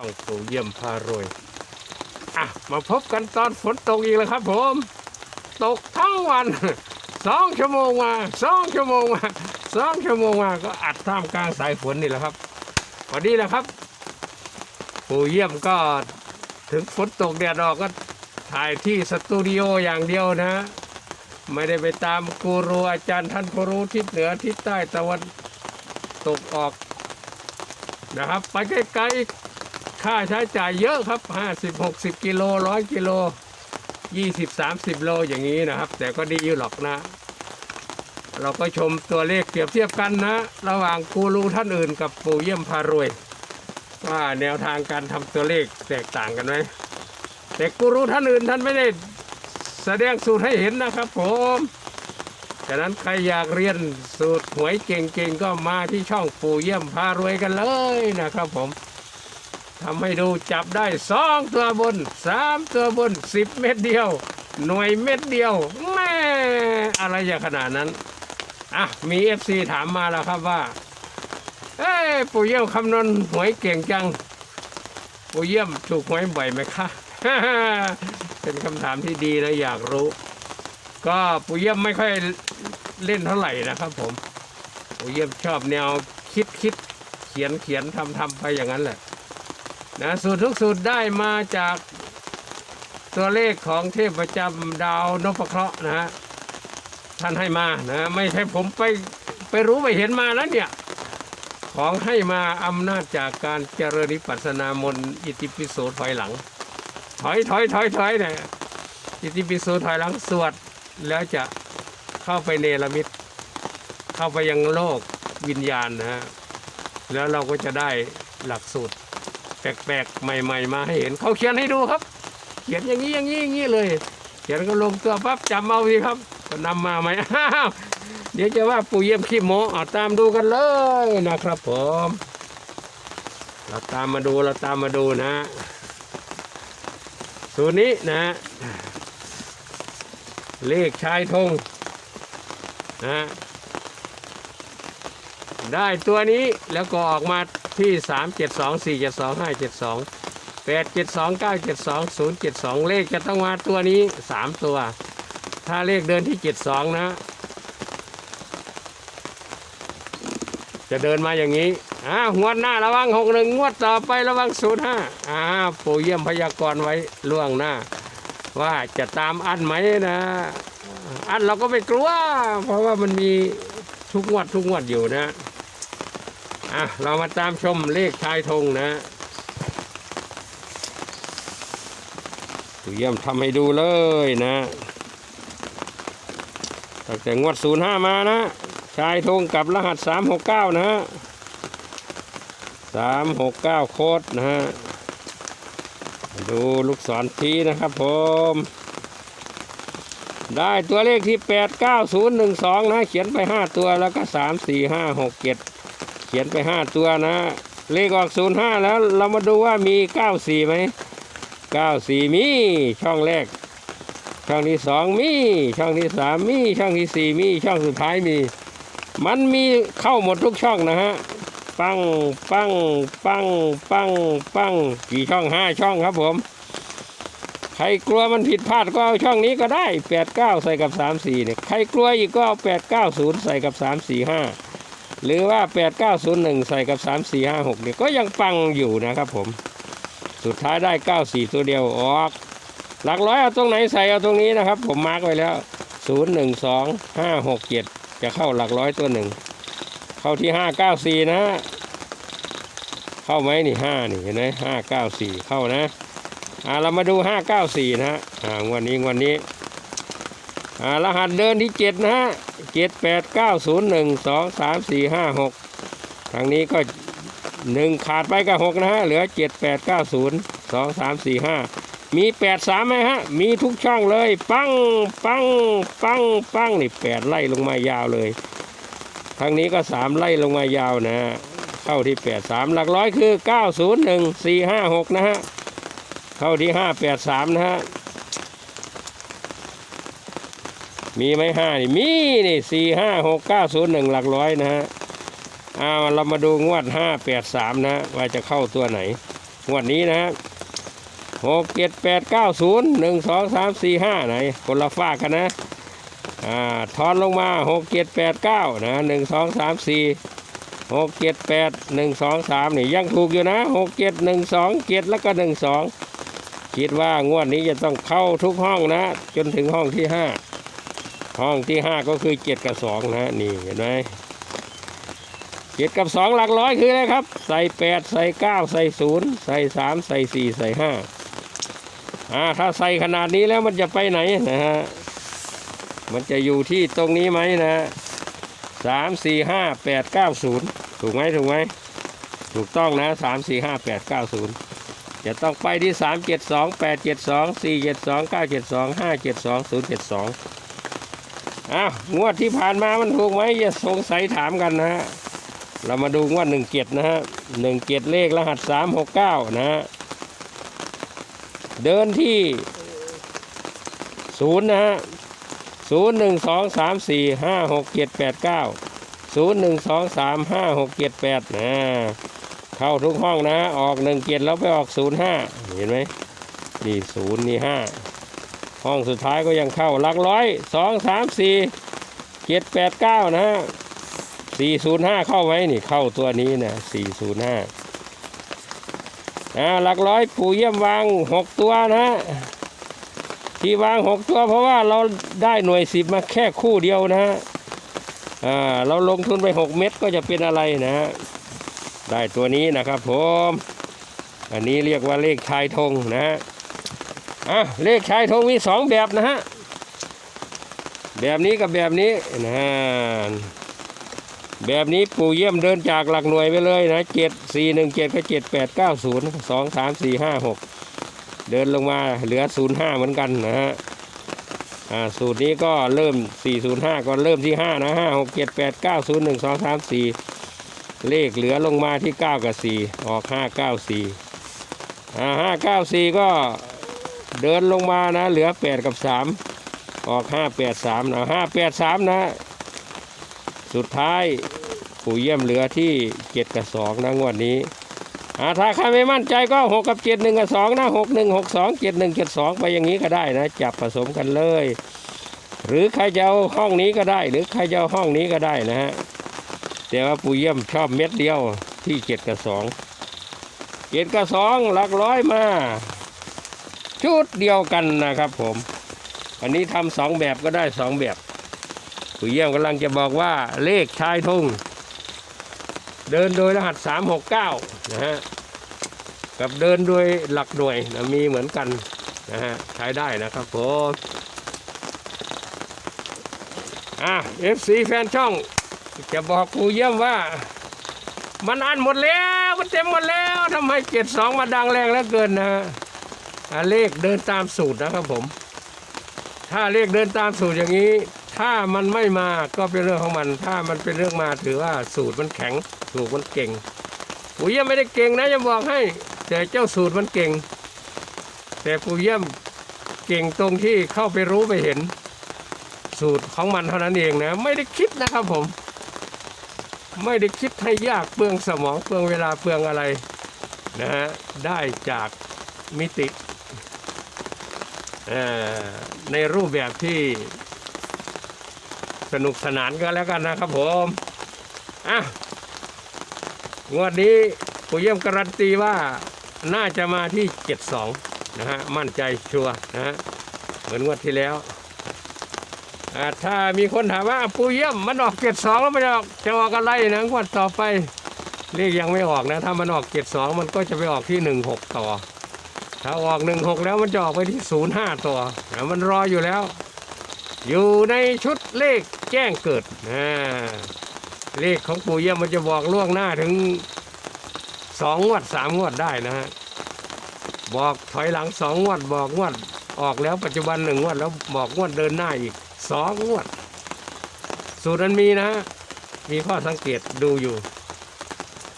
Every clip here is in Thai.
ช่องปู่เยี่ยมพารวยอะมาพบกันตอนฝนตกอีกแล้วครับผม ตกทั้งวันสองชั่วโมงมาสองชั่วโมงมาสองชั่วโมงมาก็อัดท่ามกลางสายฝนนี่แหละครับวันนี้นะครับปู่เยี่ยมก็ถึงฝนตกแดดออกก็ถ่ายที่สตูดิโออย่างเดียวนะ ไม่ได้ไปตามกูรูอาจารย์ท่านผู้รู้ทิศเหนือทิศใต้ตะวันตกออกนะครับ ไปไกลๆ ค่าใช้จ่ายเยอะครับ 50 60 กิโลร้อยกิโล 20 30 โลอย่างนี้นะครับ แต่ก็ดีอยู่หรอกนะ เราก็ชมตัวเลขเปรียบเทียบกันนะ ระหว่างกูรูท่านอื่นกับปู่เยี่ยมพารวย ว่าแนวทางการทำตัวเลขแตกต่างกันไหมแต่กูรูท่านอื่นท่านไม่ได้แสดงสูตรให้เห็นนะครับผมฉะนั้นใครอยากเรียนสูตรหวยเก่งๆ ก็มาที่ช่องปู่เยี่ยมพารวยกันเลยนะครับผม ทำให้ดูจับได้สองตัวบนสามตัวบนสิบเม็ดเดียว หน่วยเม็ดเดียวแม่อะไรอย่างขนาดนั้น อะ มีเอฟซีถามมาแล้วครับว่า เอ้ปู่เยี่ยมคำนวณหวยเก่งจัง ปู่เยี่ยมถูกหวยบ่อยไหมคะ เป็นคำถามที่ดีนะอยากรู้ ก็ปู่เยี่ยมไม่ค่อยเล่นเท่าไหร่นะครับผมปู่เยี่ยมชอบแนวคิดคิดเขียนเขียนทำทำไปอย่างนั้นแหละ นะสูตรทุกสูตรได้มาจากตัวเลขของเทพประจำดาวนพเคราะห์นะฮะท่านให้มานะไม่ใช่ผมไปไปรู้ไปเห็นมาแล้วเนี่ย ของให้มาอำนาจจากการเจริญปัสนามนอิติปิโสถอยหลัง ถอยถอยถอยถอยเนี่ยอิติปิโสถอยหลังสวดแล้วจะเข้าไปเนรมิตเข้าไปยังโลกวิญญาณนะฮะแล้วเราก็จะได้หลักสูตร แปลกๆใหม่ ๆ มาให้เห็นเขาเขียนให้ดูครับ เขียนอย่างนี้อย่างนี้อย่างนี้เลย เขียนก็ลงตัวปั๊บจำเอาสิครับก็นำมาไหมอ้าวเดี๋ยวจะว่าปู่เยี่ยมขี้โมเอาตามดูกันเลยนะครับผม เราตามมาดูเราตามมาดูนะสูตรนี้นะ เลขชายธงนะได้ตัวนี้แล้วก็ออกมา ที่ 3 7 2 4 7 2 5 7 2 8 7 2 9 7 2 0 7 2 เลขจะต้องมาตัวนี้ 3 ตัว ถ้าเลขเดินที่ 72 นะ จะเดินมาอย่างนี้อ่างวดหน้าระวัง 6 1 งวดต่อไประวัง 0 5อ่าปู่เยี่ยมพยากรณ์ไว้ล่วงหน้า ว่าจะตามอันไหมนะ อันเราก็ไม่กลัว เพราะว่ามันมีทุกงวดทุกงวดอยู่นะ อะ เรามาตามชมเลขชายธงนะเยี่ยมทำให้ดูเลยนะตั้งแต่งวด 05 มานะ ชายธงกับรหัส 369 นะฮะ 369 โค้ดนะฮะ ดูลูกศรทีนะครับผม ได้ตัวเลขที่ 89012 นะ เขียนไป 5 ตัวแล้วก็ 3 4 5 6 7 เขียนไป5ตัวนะ เลขออก05แล้ว เรามาดูว่ามี94ไหม94มี ช่องแรก ช่องที่2มี ช่องที่3มี ช่องที่4มี ช่องสุดท้ายมี มันมีเข้าหมดทุกช่องนะฮะ ปัง ปัง ปัง ปัง ปัง กี่ช่อง5ช่องครับผม ใครกลัวมันผิดพลาดก็เอาช่องนี้ก็ได้89ใส่กับ34เนี่ย ใครกลัวอีกก็เอา890ใส่กับ345ห หรือว่า 8901 ใส่กับ 3456เนี่ยก็ยังปังอยู่นะครับผม สุดท้ายได้ 94 ตัวเดียวออก หลักร้อยเอาตรงไหนใส่เอาตรงนี้นะครับ ผมมาร์กไว้แล้ว 0 1 2 5 6 7 จะเข้าหลักร้อยตัวหนึ่ง เข้าที่ 594 นะเข้าไหมนี่ 5 นี่เห็นไหม594 เข้านะ อ่าเรามาดู 594 นะฮะ อ่างวันนี้วันนี้ อ่ารหัสเดินที่7นะฮะ7 8 9 0 1 2 3 4 5 6ทางนี้ก็1ขาดไปกับ6นะฮะ เหลือ7 8 9 0 2 3 4 5มี8 3ไหมฮะ มีทุกช่องเลย ปังปังปังปังนี่8ไล่ลงมายาวเลย ทางนี้ก็3ไล่ลงมายาวนะฮะเข้าที่8 3หลักร้อยคือ9 0 1 4 5 6นะฮะ เข้าที่ห้าแปดสามนะฮะ มีไหมห้านี่มีนี่สี่ห้าหกเก้าศูนย์หนึ่งหลักร้อยนะฮะอ่าเรามาดูงวดห้าแปดสามนะว่าจะเข้าตัวไหน งวดนี้นะหกเจ็ดแปดเก้าศูนย์หนึ่งสองสามสี่ห้าไหนคนละฝากกันนะอ่าทอนลงมาหกเจ็ดแปดเก้านะหนึ่งสองสามสี่หกเจ็ดแปดหนึ่งสองสามนี่ยังถูกอยู่นะหกเจ็ดหนึ่งสองเจ็ดแล้วก็หนึ่งสองคิดว่างวดนี้จะต้องเข้าทุกห้องนะ จนถึงห้องที่ห้า ห้องที่ห้าก็คือเจ็ดกับสองนะนี่เห็นไหมเจ็ดกับสองหลักร้อยคืออะไรครับ ใส่แปดใส่เก้าใส่ศูนย์ใส่สามใส่สี่ใส่ห้าอ่าถ้าใส่ขนาดนี้แล้วมันจะไปไหนนะฮะมันจะอยู่ที่ตรงนี้ไหมนะสามสี่ห้าแปดเก้าศูนย์ถูกไหมถูกไหมถูกต้องนะสามสี่ห้าแปดเก้าศูนย์จะต้องไปที่สามเจ็ดสองแปดเจ็ดสองสี่เจ็ดสองเก้าเจ็ดสองห้าเจ็ดสองศูนย์เจ็ดสอง อ้าวงวดที่ผ่านมามันถูกไหมอย่าสงสัยถามกันนะฮะเรามาดูงว่าหนึ่งเกียรนะฮะหนึ่งเกียรเลขรหัสสามหกเก้านะฮะเดินที่ศูนย์นะฮะศูนย์หนึ่งสองสามสี่ห้าหกเจ็ดแปดเก้าศูนย์หนึ่งสองสามห้าหกเจ็ดแปดนะเข้าทุกห้องนะ ออกหนึ่งเกียรแล้วไปออกศูนย์ห้าเห็นไหมนี่ศูนย์นี่ห้า ห้องสุดท้ายก็ยังเข้าหลักร้อยสองสามสี่เจ็ดแปดเก้านะฮะ405เข้าไหมนี่เข้าตัวนี้นะ405อ่าหลักร้อยปู่เยี่ยมวาง6ตัวนะที่วาง6ตัวเพราะว่าเราได้หน่วยสิบมาแค่คู่เดียวนะอ่าเราลงทุนไป6เม็ดก็จะเป็นอะไรนะฮะได้ตัวนี้นะครับผม อันนี้เรียกว่าเลขชายธงนะฮะ อะเลขชายธงมี2แบบนะฮะ แบบนี้กับแบบนี้นะแบบนี้ปู่เยี่ยมเดินจากหลักหน่วยไปเลยนะเจ็ดสี่หนึ่งเจ็ดก็เจ็ดแปดเก้าศูนย์สองสามสี่ห้าหกเดินลงมาเหลือศูนย์ห้าเหมือนกันนะฮะอ่าสูตรนี้ก็เริ่มสี่ศูนย์ห้าก็เริ่มที่ห้านะห้าหกเจ็ดแปดเก้าศูนย์หนึ่งสองสามสี่เลขเหลือลงมาที่เก้ากับสี่ออกห้าเก้าสี่อ่าห้าเก้าสี่ก็ เดินลงมานะ เหลือแปดกับสามออกห้าแปดสามนะห้าแปดสามนะ สุดท้ายปู่เยี่ยมเหลือที่เจ็ดกับสองนะงวดนี้อาถ้าใครไม่มั่นใจก็หกกับเจ็ดหนึ่งกับสองนะหกหนึ่งหกสองเจ็ดหนึ่งเจ็ดสองไปอย่างนี้ก็ได้นะ จับผสมกันเลย หรือใครจะเอาห้องนี้ก็ได้ หรือใครจะเอาห้องนี้ก็ได้นะฮะแต่ว่าปู่เยี่ยมชอบเม็ดเดียวที่เจ็ดกับสองเจ็ดกับสองหลักร้อยมา ชุดเดียวกันนะครับผม อันนี้ทำสองแบบก็ได้สองแบบผู้เยี่ยมกำลังจะบอกว่าเลขชายธงเดินโดยรหัส 369 นะฮะ กับเดินโดยหลักหน่วยนะมีเหมือนกันนะฮะใช้ได้นะครับผมอะ FC แฟนช่อง จะบอกผู้เยี่ยมว่า มันอันหมดแล้ว มันเต็มหมดแล้วทำไมเจ็ดสองมาดังแรงเหลือเกินนะ เลขเดินตามสูตรนะครับผม ถ้าเลขเดินตามสูตรอย่างนี้ ถ้ามันไม่มาก็เป็นเรื่องของมัน ถ้ามันเป็นเรื่องมาถือว่าสูตรมันแข็ง สูตรมันเก่งปู่เยี่ยมไม่ได้เก่งนะจะบอกให้ แต่เจ้าสูตรมันเก่ง แต่ปู่เยี่ยมเก่งตรงที่เข้าไปรู้ไปเห็น สูตรของมันเท่านั้นเองนะ ไม่ได้คิดนะครับผม ไม่ได้คิดให้ยากเปลืองสมองเปลืองเวลาเปลืองอะไรนะฮะได้จากมิติ ในรูปแบบที่สนุกสนานก็แล้วกันนะครับผมอะงวดนี้ผู้เยี่ยมการันตีว่าน่าจะมาที่ 72 นะฮะ มั่นใจชัวร์นะฮะ เหมือนงวดที่แล้วอ่าถ้ามีคนถามว่าปูเยี่ยมมันออก 72 แล้วมันจะออกจะออกอะไรนะงวดต่อไปเลขยังไม่ออกนะ ถ้ามันออก 72 มันก็จะไปออกที่ 16 ต่อ ถ้าออก16แล้วมันจะออกไปที่05ต่อนะมันรออยู่แล้ว อยู่ในชุดเลขแจ้งเกิดนะเลขของปู่เยี่ยมมันจะบอกล่วงหน้าถึงสองงวดสามงวดได้นะฮะบอกถอยหลังสองงวดบอกงวดออกแล้วปัจจุบันหนึ่งงวดแล้วบอกงวดเดินหน้าอีกสองงวด สูตรนั้นมีนะฮะมีข้อสังเกตดูอยู่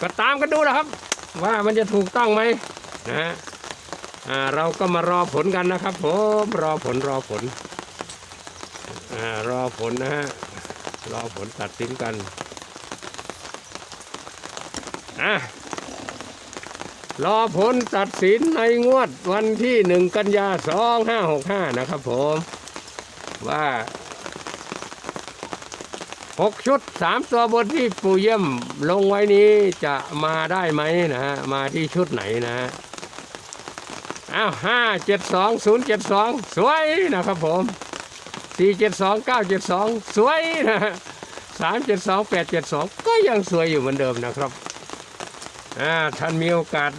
ก็ตามกันดูนะครับ ว่ามันจะถูกต้องไหมนะฮะ อ่าเราก็มารอผลกันนะครับผมรอผลรอผลอ่ารอผลนะฮะรอผลตัดสินกันอะรอผลตัดสินในงวดวันที่หนึ่งกันยาสองห้าหกห้านะครับผมว่าหกชุดสามตัวบนที่ปูเยี่ยมลงไว้นี้จะมาได้ไหมนะฮะมาที่ชุดไหนนะฮะ อ้าวห้าเจ็ดสองศูนย์เจ็ดสองสวยนะครับผมสี่เจ็ดสองเก้าเจ็ดสองสวยนะสามเจ็ดสองแปดเจ็ดสองก็ยังสวยอยู่เหมือนเดิมนะครับอ่าท่านมีโอกาส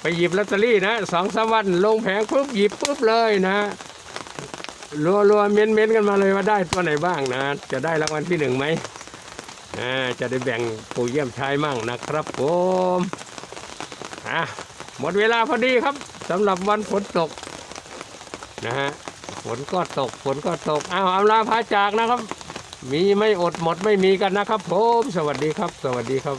ไปหยิบลอตเตอรี่นะสองสามวันลงแผงปุ๊บหยิบปุ๊บเลยนะรัวรัวเม้นเม้นกันมาเลยว่าได้ตัวไหนบ้างนะ จะได้รางวัลที่หนึ่งไหมอ่าจะได้แบ่งปู่เยี่ยมชายมั่งนะครับผมอะหมดเวลาพอดีครับ สำหรับวันฝนตกนะฮะฝนก็ตกฝนก็ตกอ้าวอำลาพาจากนะครับ มีไม่อดหมดไม่มีกันนะครับผม สวัสดีครับ สวัสดีครับ